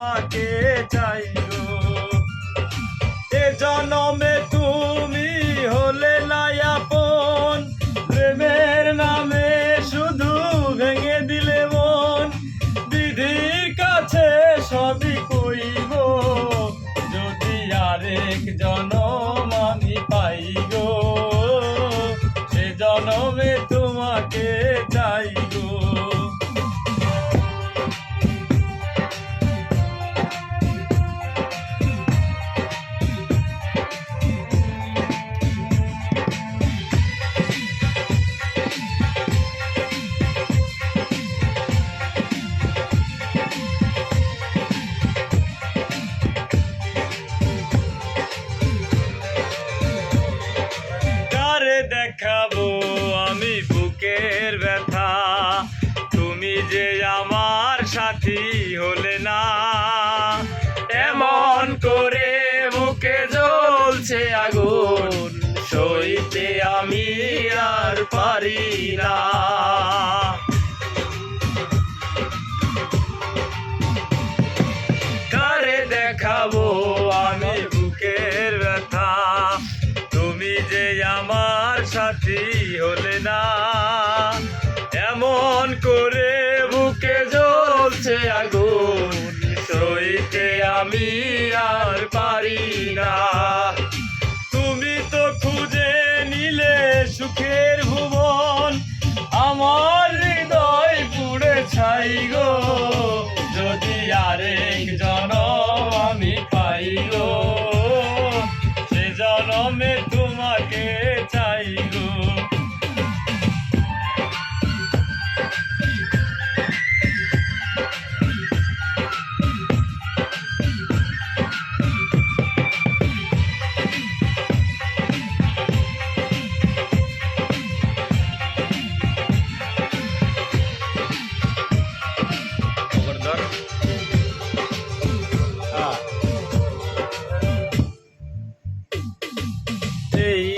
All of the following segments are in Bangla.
তোমাকে চাই দেখাবো আমি বুকের ব্যথা। তুমি যে আমার সাথী হলে না। এমন করে মুখে জ্বলছে আগুন, সইতে আমি আর পারি না। সাথী হলে না। এমন করে বুকে জ্বলছে আগুন। সইতে আমি আর পারি না।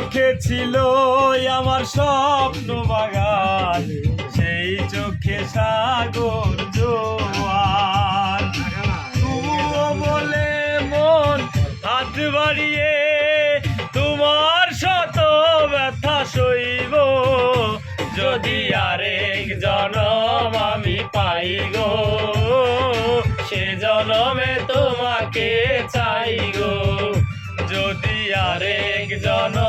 চোখে ছিল আমার স্বপ্ন বাগান। সেই চোখে সাগর জোয়ার। তুমিও বলে মন হাত বাড়িয়ে, তোমার শত ব্যথা সইব। যদি আরেক জনম আমি পাই গো, সে জনমে তোমাকে চাই গো। যদি আরেক জনম